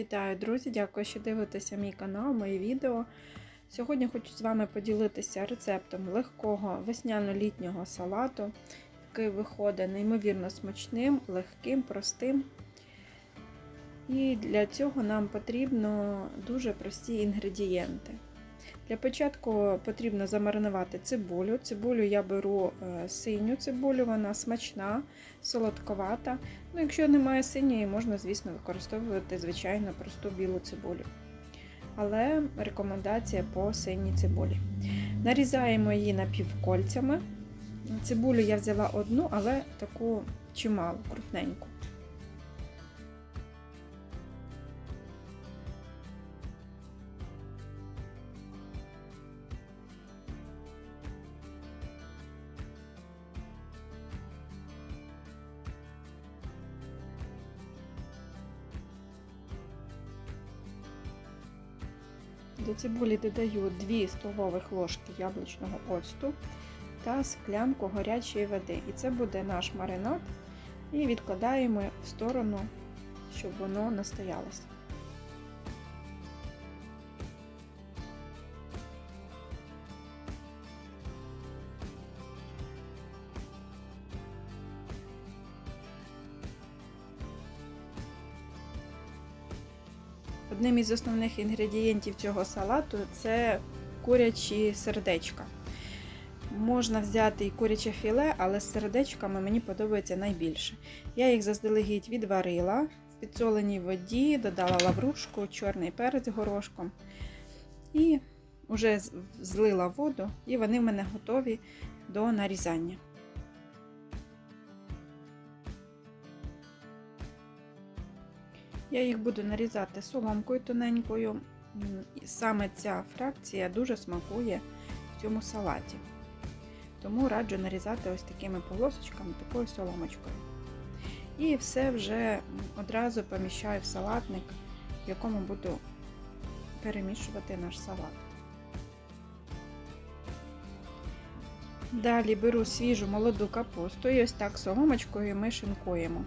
Вітаю, друзі! Дякую, що дивитеся мій канал, мої відео. Сьогодні хочу з вами поділитися рецептом легкого весняно-літнього салату, який виходить неймовірно смачним, легким, простим. І для цього нам потрібно дуже прості інгредієнти. Для початку потрібно замаринувати цибулю. Цибулю я беру е, синю цибулю, вона смачна, солодковата. Ну, Якщо немає синьої, можна, звісно, використовувати звичайно просту білу цибулю. Але рекомендація по синій цибулі. Нарізаємо її напівкольцями. Цибулю я взяла одну, але таку чималу, крупненьку. До цибулі додаю 2 столових ложки яблучного оцту та склянку гарячої води. І це буде наш маринад. І відкладаємо в сторону, щоб воно настоялося. Одним із основних інгредієнтів цього салату це курячі сердечка. Можна взяти і куряче філе, але з сердечками мені подобається найбільше. Я їх заздалегідь відварила в підсоленій воді, додала лаврушку, чорний перець горошком і вже злила воду, і вони в мене готові до нарізання. Я їх буду нарізати соломкою тоненькою. Саме ця фракція дуже смакує в цьому салаті. Тому раджу нарізати ось такими полосочками, такою соломочкою. І все вже одразу поміщаю в салатник, в якому буду перемішувати наш салат. Далі беру свіжу молоду капусту і ось так соломочкою ми шинкуємо.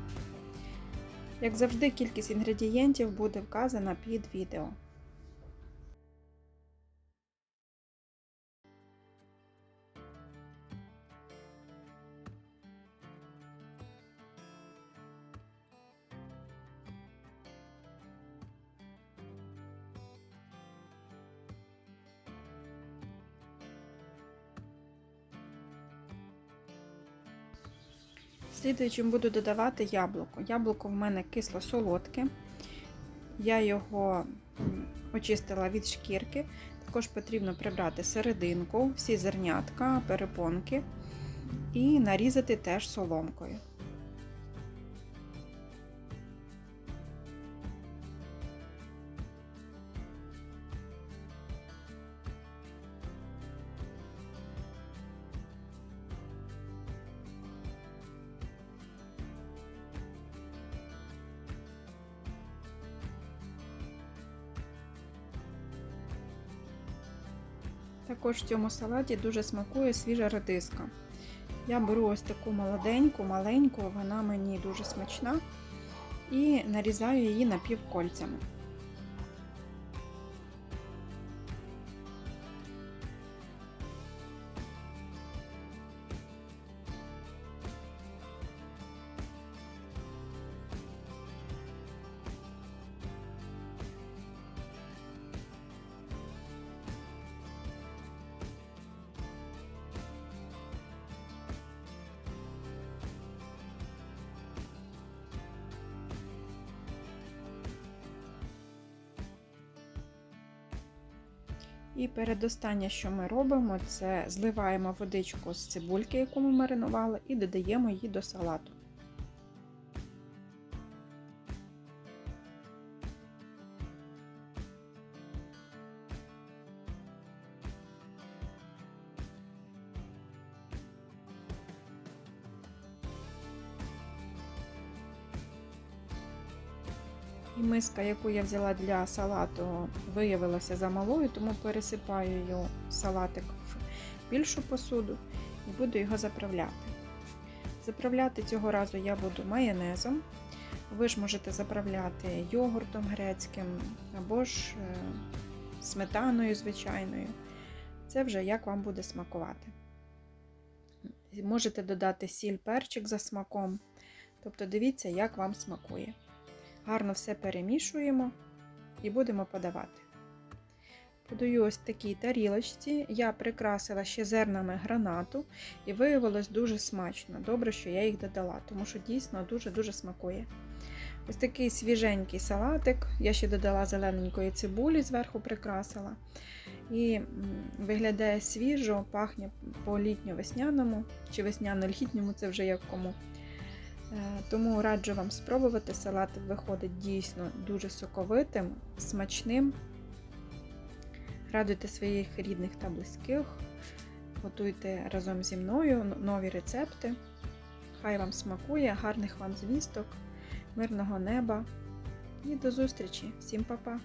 Як завжди, кількість інгредієнтів буде вказана під відео. Слідуючим буду додавати яблуко. Яблуко в мене кисло-солодке. Я його очистила від шкірки. Також потрібно прибрати серединку, всі зернятка, перепонки і нарізати теж соломкою. Також в цьому салаті дуже смакує свіжа редиска. Я беру ось таку молоденьку, маленьку, вона мені дуже смачна, і нарізаю її напівкольцями. І передостаннє, що ми робимо, це зливаємо водичку з цибульки, яку ми маринували, і додаємо її до салату. І миска, яку я взяла для салату, виявилася замалою, тому пересипаю салатик в більшу посуду і буду його заправляти. Заправляти цього разу я буду майонезом. Ви ж можете заправляти йогуртом грецьким або ж е, сметаною звичайною. Це вже як вам буде смакувати. Можете додати сіль, перчик за смаком. Тобто дивіться, як вам смакує. Гарно все перемішуємо і будемо подавати. Подаю ось такій тарілочці. Я прикрасила ще зернами гранату і виявилось дуже смачно. Добре, що я їх додала, тому що дійсно дуже-дуже смакує. Ось такий свіженький салатик. Я ще додала зелененької цибулі, зверху прикрасила. І виглядає свіжо, пахне по літньо-весняному чи весняно-літньому, це вже як кому. Тому раджу вам спробувати. Салат виходить дійсно дуже соковитим, смачним. Радуйте своїх рідних та близьких, готуйте разом зі мною нові рецепти. Хай вам смакує, гарних вам звісток, мирного неба і до зустрічі! Всім па-па!